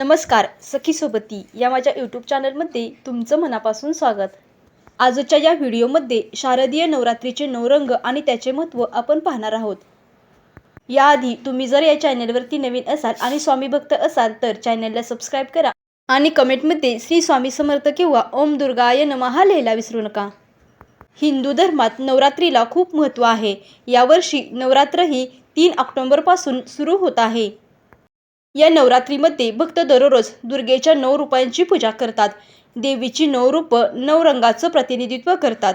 नमस्कार सखी सोबती या माझ्या यूट्यूब चॅनलमध्ये तुमचं मनापासून स्वागत. आजच्या या व्हिडिओमध्ये शारदीय नवरात्रीचे नऊ रंग आणि त्याचे महत्त्व आपण पाहणार आहोत. याआधी तुम्ही जर या चॅनलवरती नवीन असाल आणि स्वामी भक्त असाल तर चॅनलला सबस्क्राईब करा आणि कमेंटमध्ये श्री स्वामी समर्थ किंवा ओम दुर्गाय नमहा लिहायला विसरू नका. हिंदू धर्मात नवरात्रीला खूप महत्त्व आहे. यावर्षी नवरात्र ही तीन ऑक्टोंबरपासून सुरू होत आहे. या नवरात्रीमध्ये भक्त दररोज दुर्गेच्या नऊ रूपांची पूजा करतात. देवीची नऊ रूपं नऊ रंगाचं प्रतिनिधित्व करतात.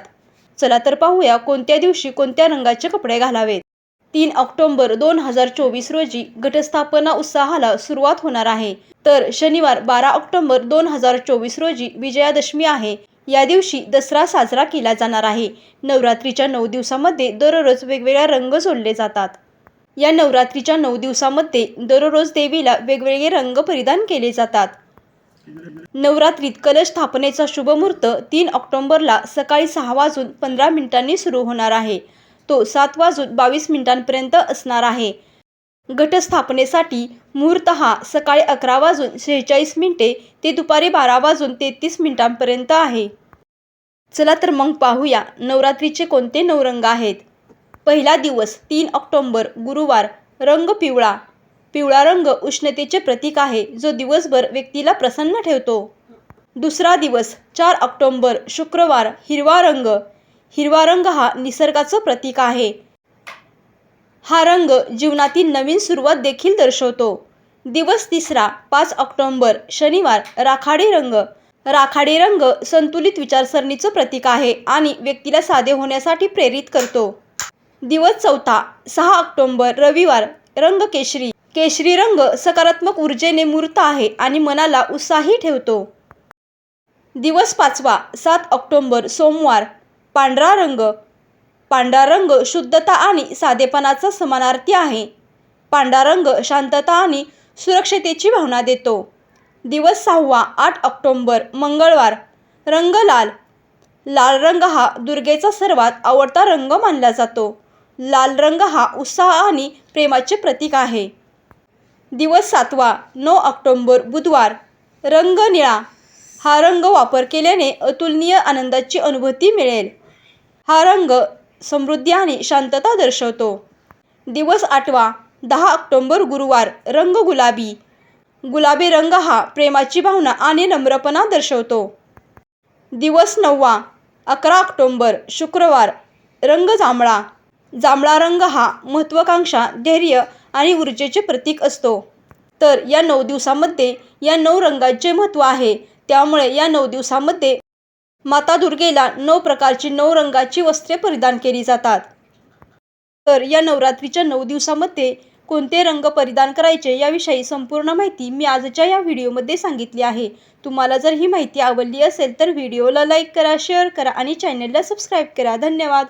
चला तर पाहूया कोणत्या दिवशी कोणत्या रंगाचे कपडे घालावेत. तीन ऑक्टोंबर दोन हजार चोवीस रोजी घटस्थापना उत्साहाला सुरुवात होणार आहे. तर शनिवार बारा ऑक्टोंबर दोन हजार चोवीस रोजी विजयादशमी आहे. या दिवशी दसरा साजरा केला जाणार आहे. नवरात्रीच्या नऊ दिवसामध्ये दररोज वेगवेगळ्या रंग सोडले जातात. या नवरात्रीच्या नऊ दिवसामध्ये दररोज देवीला वेगवेगळे रंग परिधान केले जातात. नवरात्रीत कलश स्थापनेचा शुभमुहूर्त तीन ऑक्टोंबरला सकाळी सहा वाजून पंधरा मिनिटांनी सुरू होणार आहे. तो सात वाजून बावीस मिनिटांपर्यंत असणार आहे. घटस्थापनेसाठी मुहूर्त हा सकाळी अकरा वाजून शेहेचाळीस मिनिटे ते दुपारी बारा वाजून तेहतीस मिनिटांपर्यंत आहे. चला तर मग पाहूया नवरात्रीचे कोणते नऊ रंग आहेत. पहिला दिवस तीन ऑक्टोंबर गुरुवार रंग पिवळा. पिवळा रंग उष्णतेचे प्रतीक आहे जो दिवसभर व्यक्तीला प्रसन्न ठेवतो. दुसरा दिवस चार ऑक्टोंबर शुक्रवार हिरवा रंग. हिरवा रंग हा निसर्गाचं प्रतीक आहे. हा रंग जीवनातील नवीन सुरुवात देखील दर्शवतो. दिवस तिसरा पाच ऑक्टोंबर शनिवार राखाडी रंग. राखाडी रंग संतुलित विचारसरणीचं प्रतीक आहे आणि व्यक्तीला साधे होण्यासाठी प्रेरित करतो. दिवस चौथा सहा ऑक्टोंबर रविवार रंग केशरी. केशरी रंग सकारात्मक ऊर्जेने मूर्त आहे आणि मनाला उत्साही ठेवतो. दिवस पाचवा सात ऑक्टोंबर सोमवार. पांढरा रंग. पांढरा रंग शुद्धता आणि साधेपणाचा समानार्थी आहे. पांढरा रंग शांतता आणि सुरक्षतेची भावना देतो. दिवस सहावा आठ ऑक्टोंबर मंगळवार. रंग लाल. लाल रंग हा दुर्गेचा सर्वात आवडता रंग मानला जातो. लाल रंग हा उत्साह आणि प्रेमाचे प्रतीक आहे. दिवस सातवा नऊ ऑक्टोंबर बुधवार. रंग निळा. हा रंग वापर केल्याने अतुलनीय आनंदाची अनुभूती मिळेल. हा रंग समृद्धी आणि शांतता दर्शवतो. दिवस आठवा दहा ऑक्टोंबर गुरुवार. रंग गुलाबी. गुलाबी रंग हा प्रेमाची भावना आणि नम्रपणा दर्शवतो. दिवस नववा अकरा ऑक्टोंबर शुक्रवार. रंग जांभळा. जांभळा रंग हा महत्त्वाकांक्षा धैर्य आणि ऊर्जेचे प्रतीक असतो. तर या नऊ दिवसामध्ये या नऊ रंगाचे महत्त्व आहे त्यामुळे या नऊ दिवसामध्ये माता दुर्गेला नऊ प्रकारची नऊ रंगाची वस्त्रे परिधान केली जातात. तर या नवरात्रीच्या नऊ दिवसामध्ये कोणते रंग परिधान करायचे याविषयी संपूर्ण माहिती मी आजच्या या व्हिडिओमध्ये सांगितली आहे. तुम्हाला जर ही माहिती आवडली असेल तर व्हिडिओला लाईक करा शेअर करा आणि चॅनलला सबस्क्राईब करा. धन्यवाद!